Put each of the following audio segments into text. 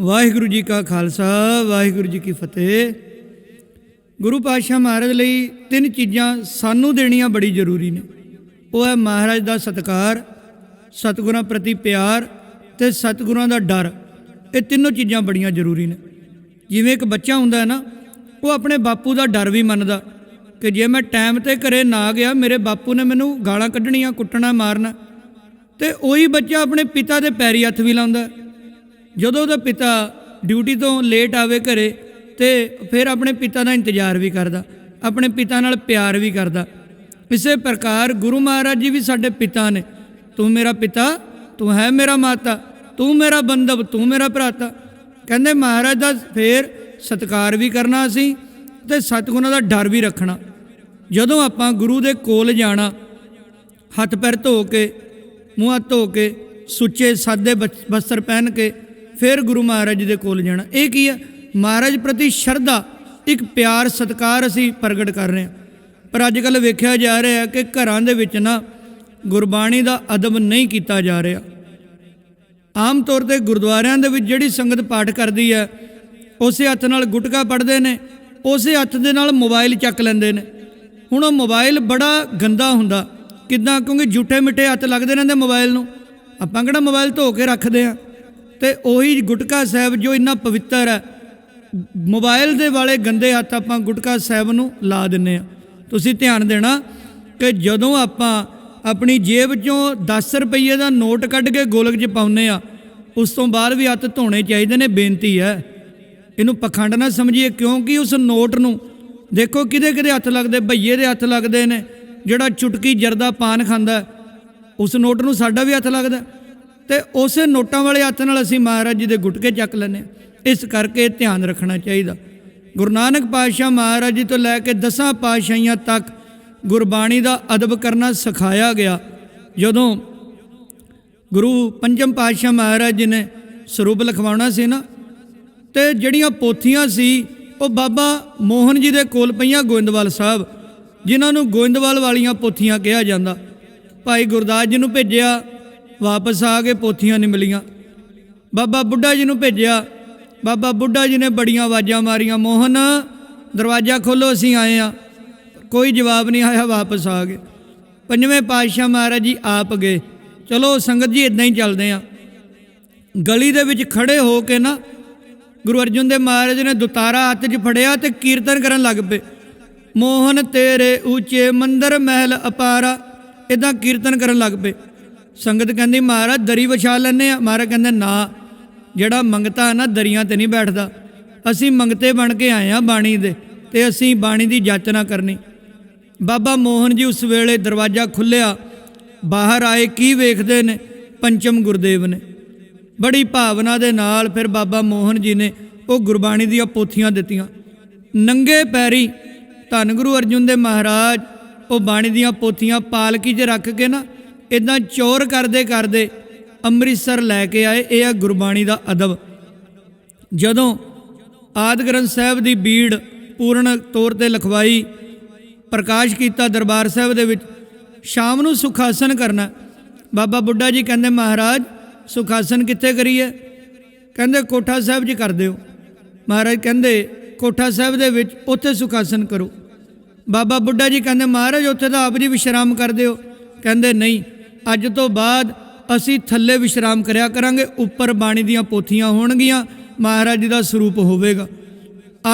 ਵਾਹਿਗੁਰੂ ਜੀ ਕਾ ਖਾਲਸਾ, ਵਾਹਿਗੁਰੂ ਜੀ ਕੀ ਫਤਿਹ। ਗੁਰੂ ਪਾਤਸ਼ਾਹ ਮਹਾਰਾਜ ਲਈ ਤਿੰਨ ਚੀਜ਼ਾਂ ਸਾਨੂੰ ਦੇਣੀਆਂ ਬੜੀ ਜ਼ਰੂਰੀ ਨੇ। ਉਹ ਹੈ ਮਹਾਰਾਜ ਦਾ ਸਤਕਾਰ, ਸਤਿਗੁਰਾਂ ਪ੍ਰਤੀ ਪਿਆਰ ਤੇ ਸਤਿਗੁਰਾਂ ਦਾ ਡਰ। ਇਹ ਤਿੰਨੋਂ ਚੀਜ਼ਾਂ ਬੜੀਆਂ ਜ਼ਰੂਰੀ ਨੇ। ਜਿਵੇਂ ਇੱਕ ਬੱਚਾ ਹੁੰਦਾ ਹੈ ਨਾ, ਉਹ ਆਪਣੇ ਬਾਪੂ ਦਾ ਡਰ ਵੀ ਮੰਨਦਾ ਕਿ ਜੇ ਮੈਂ ਟਾਈਮ ਤੇ ਘਰੇ ਨਾ ਗਿਆ, ਮੇਰੇ ਬਾਪੂ ਨੇ ਮੈਨੂੰ ਗਾਲਾਂ ਕੱਢਣੀਆਂ, ਕੁੱਟਣਾ, ਮਾਰਨਾ। ਤੇ ਉਹੀ ਬੱਚਾ ਆਪਣੇ ਪਿਤਾ ਦੇ ਪੈਰੀ ਹੱਥ ਵੀ ਲਾਉਂਦਾ। ਜਦੋਂ ਉਹਦਾ ਪਿਤਾ ਡਿਊਟੀ ਤੋਂ ਲੇਟ ਆਵੇ ਘਰੇ ਤੇ ਫਿਰ ਆਪਣੇ ਪਿਤਾ ਦਾ ਇੰਤਜ਼ਾਰ ਵੀ ਕਰਦਾ, ਆਪਣੇ ਪਿਤਾ ਨਾਲ ਪਿਆਰ ਵੀ ਕਰਦਾ। ਇਸੇ ਪ੍ਰਕਾਰ ਗੁਰੂ ਮਹਾਰਾਜ ਜੀ ਵੀ ਸਾਡੇ ਪਿਤਾ ਨੇ, ਤੂੰ ਮੇਰਾ ਪਿਤਾ, ਤੂੰ ਹੈ ਮੇਰਾ ਮਾਤਾ, ਤੂੰ ਮੇਰਾ ਬੰਧਵ, ਤੂੰ ਮੇਰਾ ਭਰਾਤਾ। ਕਹਿੰਦੇ ਮਹਾਰਾਜ ਦਾ ਫੇਰ ਸਤਿਕਾਰ ਵੀ ਕਰਨਾ ਅਸੀਂ ਤੇ ਸਤਿਗੁਰਾਂ ਦਾ ਡਰ ਵੀ ਰੱਖਣਾ। ਜਦੋਂ ਆਪਾਂ ਗੁਰੂ ਦੇ ਕੋਲ ਜਾਣਾ, ਹੱਥ ਪੈਰ ਧੋ ਕੇ, ਮੂੰਹ ਹੱਥ ਧੋ ਕੇ, ਸੁੱਚੇ ਸਾਦੇ ਬਸ- ਬਸਤਰ ਪਹਿਨ ਕੇ ਫਿਰ ਗੁਰੂ ਮਹਾਰਾਜ ਜੀ ਦੇ ਕੋਲ ਜਾਣਾ। ਇਹ ਕੀ ਹੈ ਮਹਾਰਾਜ ਪ੍ਰਤੀ ਸ਼ਰਧਾ, ਇੱਕ ਪਿਆਰ, ਸਤਿਕਾਰ ਅਸੀਂ ਪ੍ਰਗਟ ਕਰ ਰਹੇ ਹਾਂ। ਪਰ ਅੱਜ ਕੱਲ ਵੇਖਿਆ ਜਾ ਰਿਹਾ ਹੈ ਕਿ ਘਰਾਂ ਦੇ ਵਿੱਚ ਨਾ ਗੁਰਬਾਣੀ ਦਾ ਅਦਬ ਨਹੀਂ ਕੀਤਾ ਜਾ ਰਿਹਾ। ਆਮ ਤੌਰ ਤੇ ਗੁਰਦੁਆਰਿਆਂ ਦੇ ਵਿੱਚ ਜਿਹੜੀ ਸੰਗਤ ਪਾਠ ਕਰਦੀ ਹੈ, ਉਸੇ ਹੱਥ ਨਾਲ ਗੁਟਕਾ ਪੜਦੇ ਨੇ, ਉਸੇ ਹੱਥ ਦੇ ਨਾਲ ਮੋਬਾਈਲ ਚੱਕ ਲੈਂਦੇ ਨੇ। ਹੁਣ ਉਹ ਮੋਬਾਈਲ ਬੜਾ ਗੰਦਾ ਹੁੰਦਾ। ਕਿਦਾਂ? ਕਿਉਂਕਿ ਝੂਠੇ ਮਿੱਠੇ ਹੱਥ ਲੱਗਦੇ ਰਹਿੰਦੇ ਮੋਬਾਈਲ ਨੂੰ। ਆਪਾਂ ਕਿਹੜਾ ਮੋਬਾਈਲ ਧੋ ਕੇ ਰੱਖਦੇ ਆ ਤੇ ਉਹੀ ਗੁਟਕਾ ਸਾਹਿਬ ਜੋ ਇੰਨਾ ਪਵਿੱਤਰ ਹੈ ਮੋਬਾਈਲ ਦੇ ਵਾਲੇ ਗੰਦੇ ਹੱਥ ਆਪਾਂ ਗੁਟਕਾ ਸਾਹਿਬ ਨੂੰ ਲਾ ਦਿੰਨੇ ਆ ਤੁਸੀਂ ਧਿਆਨ ਦੇਣਾ ਕਿ ਜਦੋਂ ਆਪਾਂ ਆਪਣੀ ਜੇਬ ਚੋਂ 10 ਰੁਪਏ ਦਾ ਨੋਟ ਕੱਢ ਕੇ ਗੋਲਕ 'ਚ ਪਾਉਨੇ ਆ ਉਸ ਤੋਂ ਬਾਅਦ ਵੀ ਹੱਥ ਧੋਣੇ ਚਾਹੀਦੇ ਨੇ, ਬੇਨਤੀ ਹੈ। ਇਹਨੂੰ ਪਖੰਡ ਨਾ ਸਮਝੀਏ, ਕਿਉਂਕਿ ਉਸ ਨੋਟ ਨੂੰ ਦੇਖੋ ਕਿਹਦੇ ਕਿਹਦੇ ਹੱਥ ਲੱਗਦੇ ਭਈਏ ਦੇ ਹੱਥ ਲੱਗਦੇ ਨੇ, ਜਿਹੜਾ ਚੁਟਕੀ ਜਰਦਾ ਪਾਨ ਖਾਂਦਾ, ਉਸ ਨੋਟ ਨੂੰ ਸਾਡਾ ਵੀ ਹੱਥ ਲੱਗਦਾ। ਤੇ ਉਸੇ ਨੋਟਾਂ ਵਾਲੇ ਹੱਥ ਨਾਲ ਅਸੀਂ ਮਹਾਰਾਜ ਜੀ ਦੇ ਗੁਟਕੇ ਚੱਕ ਲੈਂਦੇ ਹਾਂ। ਇਸ ਕਰਕੇ ਧਿਆਨ ਰੱਖਣਾ ਚਾਹੀਦਾ। ਗੁਰੂ ਨਾਨਕ ਪਾਤਸ਼ਾਹ ਮਹਾਰਾਜ ਜੀ ਤੋਂ ਲੈ ਕੇ ਦਸਾਂ ਪਾਤਸ਼ਾਹੀਆਂ ਤੱਕ ਗੁਰਬਾਣੀ ਦਾ ਅਦਬ ਕਰਨਾ ਸਿਖਾਇਆ ਗਿਆ। ਜਦੋਂ ਗੁਰੂ ਪੰਜਮ ਪਾਤਸ਼ਾਹ ਮਹਾਰਾਜ ਜੀ ਨੇ ਸਰੂਪ ਲਿਖਵਾਉਣਾ ਸੀ ਨਾ, ਤੇ ਜਿਹੜੀਆਂ ਪੋਥੀਆਂ ਸੀ, ਉਹ ਬਾਬਾ ਮੋਹਨ ਜੀ ਦੇ ਕੋਲ ਪਈਆਂ ਗੋਇੰਦਵਾਲ ਸਾਹਿਬ, ਜਿਨ੍ਹਾਂ ਨੂੰ ਗੋਇੰਦਵਾਲ ਵਾਲੀਆਂ ਪੋਥੀਆਂ ਕਿਹਾ ਜਾਂਦਾ। ਭਾਈ ਗੁਰਦਾਸ ਜੀ ਨੂੰ ਭੇਜਿਆ ਵਾਪਸ ਆ ਕੇ ਪੋਥੀਆਂ ਨਹੀਂ ਮਿਲੀਆਂ। ਬਾਬਾ ਬੁੱਢਾ ਜੀ ਨੂੰ ਭੇਜਿਆ। ਬਾਬਾ ਬੁੱਢਾ ਜੀ ਨੇ ਬੜੀਆਂ ਆਵਾਜ਼ਾਂ ਮਾਰੀਆਂ, ਮੋਹਨ, ਦਰਵਾਜ਼ਾ ਖੋਲੋ, ਅਸੀਂ ਆਏ ਆ। ਕੋਈ ਜਵਾਬ ਨਹੀਂ ਆਇਆ, ਵਾਪਸ ਆ ਗਏ। ਪੰਜਵੇਂ ਪਾਤਸ਼ਾਹ ਮਹਾਰਾਜ ਜੀ ਆਪ ਗਏ। ਚਲੋ, ਸੰਗਤ ਜੀ ਇਦਾਂ ਹੀ ਚੱਲਦੇ ਆ। ਗਲੀ ਦੇ ਵਿੱਚ ਖੜੇ ਹੋ ਕੇ ਨਾ, ਗੁਰੂ ਅਰਜਨ ਦੇ ਮਹਾਰਾਜ ਨੇ ਦੁਤਾਰਾ ਹੱਥ 'ਚ ਫੜਿਆ ਤੇ ਕੀਰਤਨ ਕਰਨ ਲੱਗ ਪਏ। ਮੋਹਨ, ਤੇਰੇ ਉੱਚੇ ਮੰਦਰ ਮਹਿਲ ਅਪਾਰਾ ਇਦਾਂ ਕੀਰਤਨ ਕਰਨ ਲੱਗ ਪਏ। ਸੰਗਤ ਕਹਿੰਦੀ, ਮਹਾਰਾਜ, ਦਰੀ ਵਿਛਾ ਲੈਨੇ ਆ ਮਹਾਰਾਜ ਕਹਿੰਦੇ, ਨਾ, ਜਿਹੜਾ ਮੰਗਤਾ ਹੈ ਨਾ, ਦਰੀਆਂ ਤੇ ਨਹੀਂ ਬੈਠਦਾ। ਅਸੀਂ ਮੰਗਤੇ ਬਣ ਕੇ ਆਏ ਆ ਬਾਣੀ ਦੇ ਤੇ ਅਸੀਂ ਬਾਣੀ ਦੀ ਜਾਚਨਾ ਕਰਨੀ। ਬਾਬਾ ਮੋਹਨ ਜੀ ਉਸ ਵੇਲੇ ਦਰਵਾਜ਼ਾ ਖੁੱਲਿਆ ਬਾਹਰ ਆਏ, ਕੀ ਵੇਖਦੇ ਨੇ? ਪੰਚਮ ਗੁਰਦੇਵ ਨੇ। ਬੜੀ ਭਾਵਨਾ ਦੇ ਨਾਲ ਫਿਰ ਬਾਬਾ ਮੋਹਨ ਜੀ ਨੇ ਉਹ ਗੁਰਬਾਣੀ ਦੀਆਂ ਪੋਥੀਆਂ ਦਿੱਤੀਆਂ। ਨੰਗੇ ਪੈਰੀ ਧੰਨ ਗੁਰੂ ਅਰਜਨ ਦੇ ਮਹਾਰਾਜ ਉਹ ਬਾਣੀ ਦੀਆਂ ਪੋਥੀਆਂ ਪਾਲਕੀ 'ਚ ਰੱਖ ਕੇ ਨਾ ਇਦਾਂ ਚੋਰ ਕਰਦੇ ਕਰਦੇ ਅੰਮ੍ਰਿਤਸਰ ਲੈ ਕੇ ਆਏ। ਇਹ ਆ ਗੁਰਬਾਣੀ ਦਾ ਅਦਬ। ਜਦੋਂ ਆਦ ਗ੍ਰੰਥ ਸਾਹਿਬ ਦੀ ਬੀੜ ਪੂਰਨ ਤੌਰ ਤੇ ਲਿਖਵਾਈ, ਪ੍ਰਕਾਸ਼ ਕੀਤਾ ਦਰਬਾਰ ਸਾਹਿਬ ਦੇ ਵਿੱਚ, ਸ਼ਾਮ ਨੂੰ ਸੁਖਾਸਨ ਕਰਨਾ। ਬਾਬਾ ਬੁੱਢਾ ਜੀ ਕਹਿੰਦੇ, ਮਹਾਰਾਜ, ਸੁਖਾਸਨ ਕਿੱਥੇ ਕਰੀਏ? ਕਹਿੰਦੇ, ਕੋਠਾ ਸਾਹਿਬ 'ਚ ਕਰ ਦਿਓ। ਮਹਾਰਾਜ ਕਹਿੰਦੇ, ਕੋਠਾ ਸਾਹਿਬ ਦੇ ਵਿੱਚ ਉੱਥੇ ਸੁਖਾਸਨ ਕਰੋ। ਬਾਬਾ ਬੁੱਢਾ ਜੀ ਕਹਿੰਦੇ, ਮਹਾਰਾਜ, ਉੱਥੇ ਤਾਂ ਆਪ ਜੀ ਵਿਸ਼ਰਾਮ ਕਰਦੇ ਹੋ ਕਹਿੰਦੇ, ਨਹੀਂ ਅੱਜ ਤੋਂ ਬਾਅਦ ਅਸੀਂ ਥੱਲੇ ਵਿਸ਼ਰਾਮ ਕਰਿਆ ਕਰਾਂਗੇ, ਉੱਪਰ ਬਾਣੀ ਦੀਆਂ ਪੋਥੀਆਂ ਹੋਣਗੀਆਂ, ਮਹਾਰਾਜ ਜੀ ਦਾ ਸਰੂਪ ਹੋਵੇਗਾ।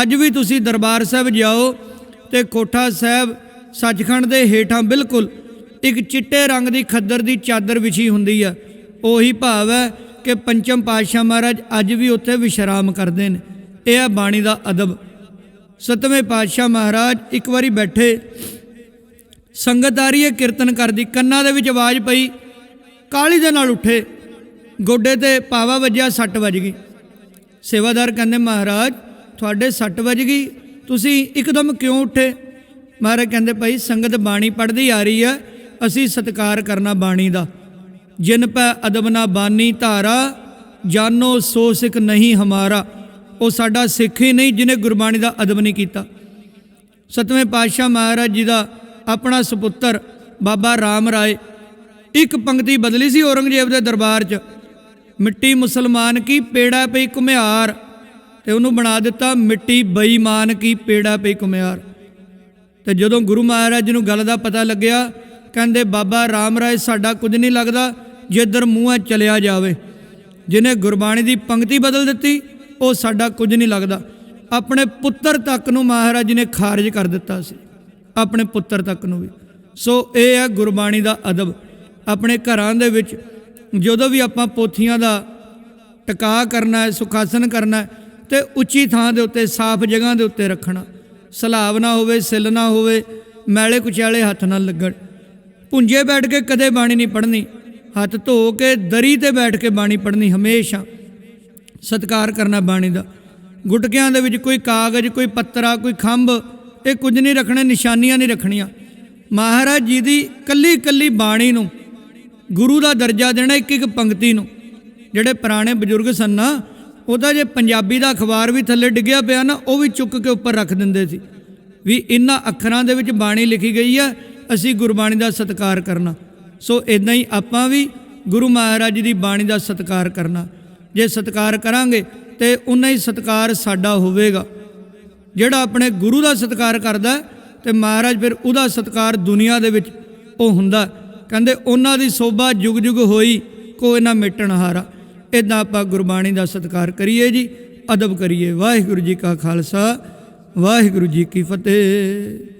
ਅੱਜ ਵੀ ਤੁਸੀਂ ਦਰਬਾਰ ਸਾਹਿਬ ਜਾਓ ਤੇ ਕੋਠਾ ਸਾਹਿਬ ਸੱਚਖੰਡ ਦੇ ਹੇਠਾਂ ਬਿਲਕੁਲ ਇੱਕ ਚਿੱਟੇ ਰੰਗ ਦੀ ਖੱਦਰ ਦੀ ਚਾਦਰ ਵਿਛੀ ਹੁੰਦੀ ਹੈ ਉਹੀ ਭਾਵ ਹੈ ਕਿ ਪੰਚਮ ਪਾਤਸ਼ਾਹ ਮਹਾਰਾਜ ਅੱਜ ਵੀ ਉੱਥੇ ਵਿਸ਼ਰਾਮ ਕਰਦੇ ਨੇ। ਇਹ ਹੈ ਬਾਣੀ ਦਾ ਅਦਬ। ਸਤਵੇਂ ਪਾਤਸ਼ਾਹ ਮਹਾਰਾਜ ਇੱਕ ਵਾਰੀ ਬੈਠੇ ਸੰਗਤ ਆ ਰਹੀ ਹੈ ਕੀਰਤਨ ਕਰਦੀ, ਕੰਨਾਂ ਦੇ ਵਿੱਚ ਆਵਾਜ਼ ਪਈ ਕਾਲੀ ਦੇ ਨਾਲ ਉੱਠੇ, ਗੋਡੇ ਤੇ ਪਾਵਾ ਵੱਜਿਆ, ਸੱਟ ਵੱਜ ਗਈ। ਸੇਵਾਦਾਰ ਕਹਿੰਦੇ, ਮਹਾਰਾਜ, ਤੁਹਾਡੇ ਸੱਟ ਵੱਜ ਗਈ, ਤੁਸੀਂ ਇੱਕਦਮ ਕਿਉਂ ਉੱਠੇ? ਮਹਾਰਾਜ ਕਹਿੰਦੇ, ਭਾਈ, ਸੰਗਤ ਬਾਣੀ ਪੜ੍ਹਦੀ ਆ ਰਹੀ ਹੈ, ਅਸੀਂ ਸਤਿਕਾਰ ਕਰਨਾ ਬਾਣੀ ਦਾ। ਜਿਨ ਪੈ ਅਦਬ ਨਾ ਬਾਣੀ ਧਾਰਾ, ਜਾਨੋ ਸੋ ਸਿੱਖ ਨਹੀਂ ਹਮਾਰਾ। ਉਹ ਸਾਡਾ ਸਿੱਖ ਹੀ ਨਹੀਂ ਜਿਹਨੇ ਗੁਰਬਾਣੀ ਦਾ ਅਦਬ ਨਹੀਂ ਕੀਤਾ। ਸਤਵੇਂ ਪਾਤਸ਼ਾਹ ਮਹਾਰਾਜ ਜੀ ਦਾ ਆਪਣਾ ਸੁਪੁੱਤਰ ਬਾਬਾ ਰਾਮ ਰਾਏ। ਇੱਕ ਪੰਕਤੀ ਬਦਲੀ ਸੀ ਔਰੰਗਜ਼ੇਬ ਦੇ ਦਰਬਾਰ 'ਚ। ਮਿੱਟੀ ਮੁਸਲਮਾਨ ਕੀ ਪੇੜਾ ਪਈ ਘੁਮਿਆਰ। ਤੇ ਉਹਨੂੰ ਬਣਾ ਦਿੱਤਾ ਮਿੱਟੀ ਬੇਈਮਾਨ ਕੀ ਪੇੜਾ ਪਈ ਘੁਮਿਆਰ। ਤੇ ਜਦੋਂ ਗੁਰੂ ਮਹਾਰਾਜ ਜੀ ਨੂੰ ਗੱਲ ਦਾ ਪਤਾ ਲੱਗਿਆ, ਕਹਿੰਦੇ, ਬਾਬਾ ਰਾਮ ਰਾਏ, ਸਾਡਾ ਕੁਝ ਨਹੀਂ ਲੱਗਦਾ, ਜਿੱਧਰ ਮੂੰਹਾਂ ਚਲਿਆ ਜਾਵੇ। ਜਿਹਨੇ ਗੁਰਬਾਣੀ ਦੀ ਪੰਕਤੀ ਬਦਲ ਦਿੱਤੀ, ਉਹ ਸਾਡਾ ਕੁਝ ਨਹੀਂ ਲੱਗਦਾ। ਆਪਣੇ ਪੁੱਤਰ ਤੱਕ ਨੂੰ ਮਹਾਰਾਜ ਜੀ ਨੇ ਖਾਰਜ ਕਰ ਦਿੱਤਾ ਸੀ। ਆਪਣੇ ਪੁੱਤਰ ਤੱਕ ਨੂੰ ਵੀ। ਸੋ ਇਹ ਹੈ ਗੁਰਬਾਣੀ ਦਾ ਅਦਬ। ਆਪਣੇ ਘਰਾਂ ਦੇ ਵਿੱਚ ਜਦੋਂ ਵੀ ਆਪਾਂ ਪੋਥੀਆਂ ਦਾ ਟਿਕਾ ਕਰਨਾ ਹੈ, ਸੁਖਾਸਨ ਕਰਨਾ ਹੈ, ਤੇ ਉੱਚੀ ਥਾਂ ਦੇ ਉੱਤੇ, ਸਾਫ਼ ਜਗ੍ਹਾ ਦੇ ਉੱਤੇ ਰੱਖਣਾ। ਸਲਾਬ ਨਾ ਹੋਵੇ, ਸਿੱਲ ਨਾ ਹੋਵੇ, ਮੈਲੇ ਕੁਚਾਲੇ ਹੱਥ ਨਾਲ ਲੱਗਣ। ਪੁੰਜੇ ਬੈਠ ਕੇ ਕਦੇ ਬਾਣੀ ਨਹੀਂ ਪੜ੍ਹਨੀ। ਹੱਥ ਧੋ ਕੇ ਦਰੀ ਤੇ ਬੈਠ ਕੇ ਬਾਣੀ ਪੜ੍ਹਨੀ ਹਮੇਸ਼ਾ। ਸਤਿਕਾਰ ਕਰਨਾ ਬਾਣੀ ਦਾ। ਗੁਟਕਿਆਂ ਦੇ ਵਿੱਚ ਕੋਈ ਕਾਗਜ਼, ਕੋਈ ਪੱਤਰਾ, ਕੋਈ ਖੰਭ ਇਹ ਕੁਝ ਨਹੀਂ ਰੱਖਣੇ, ਨਿਸ਼ਾਨੀਆਂ ਨਹੀਂ ਰੱਖਣੀਆਂ। ਮਹਾਰਾਜ ਜੀ ਦੀ ਕੱਲੀ ਕੱਲੀ ਬਾਣੀ ਨੂੰ, ਗੁਰੂ ਦਾ ਦਰਜਾ ਦੇਣਾ ਇੱਕ ਇੱਕ ਪੰਕਤੀ ਨੂੰ, ਜਿਹੜੇ ਪੁਰਾਣੇ ਬਜ਼ੁਰਗ ਸਨ ਨਾ, ਉਹਦਾ ਜੇ ਪੰਜਾਬੀ ਦਾ ਅਖਬਾਰ ਵੀ ਥੱਲੇ ਡਿੱਗਿਆ ਪਿਆ ਨਾ, ਉਹ ਵੀ ਚੁੱਕ ਕੇ ਉੱਪਰ ਰੱਖ ਦਿੰਦੇ ਸੀ, ਵੀ ਇਹਨਾਂ ਅੱਖਰਾਂ ਦੇ ਵਿੱਚ ਬਾਣੀ ਲਿਖੀ ਗਈ ਹੈ ਅਸੀਂ ਗੁਰਬਾਣੀ ਦਾ ਸਤਿਕਾਰ ਕਰਨਾ। ਸੋ ਇਦਾਂ ਹੀ ਆਪਾਂ ਵੀ ਗੁਰੂ ਮਹਾਰਾਜ ਜੀ ਦੀ ਬਾਣੀ ਦਾ ਸਤਿਕਾਰ ਕਰਨਾ। ਜੇ ਸਤਿਕਾਰ ਕਰਾਂਗੇ, ਤੇ ਉਨਾ ਹੀ ਸਤਿਕਾਰ ਸਾਡਾ ਹੋਵੇਗਾ। ਜਿਹੜਾ ਆਪਣੇ ਗੁਰੂ ਦਾ ਸਤਿਕਾਰ ਕਰਦਾ ਹੈ, ਤੇ ਮਹਾਰਾਜ ਫਿਰ ਉਹਦਾ ਸਤਿਕਾਰ ਦੁਨੀਆ ਦੇ ਵਿੱਚ ਉਹ ਹੁੰਦਾ। ਕਹਿੰਦੇ ਉਹਨਾਂ ਦੀ ਸੋਭਾ ਜੁਗ ਜੁਗ ਹੋਈ ਕੋਈ ਨਾ ਮਿਟਣ ਹਾਰਾ। ਇਦਾਂ ਆਪਾਂ ਗੁਰਬਾਣੀ ਦਾ ਸਤਿਕਾਰ ਕਰੀਏ ਜੀ। ਅਦਬ ਕਰੀਏ। ਵਾਹਿਗੁਰੂ ਜੀ ਕਾ ਖਾਲਸਾ ਵਾਹਿਗੁਰੂ ਜੀ ਕੀ ਫਤਿਹ।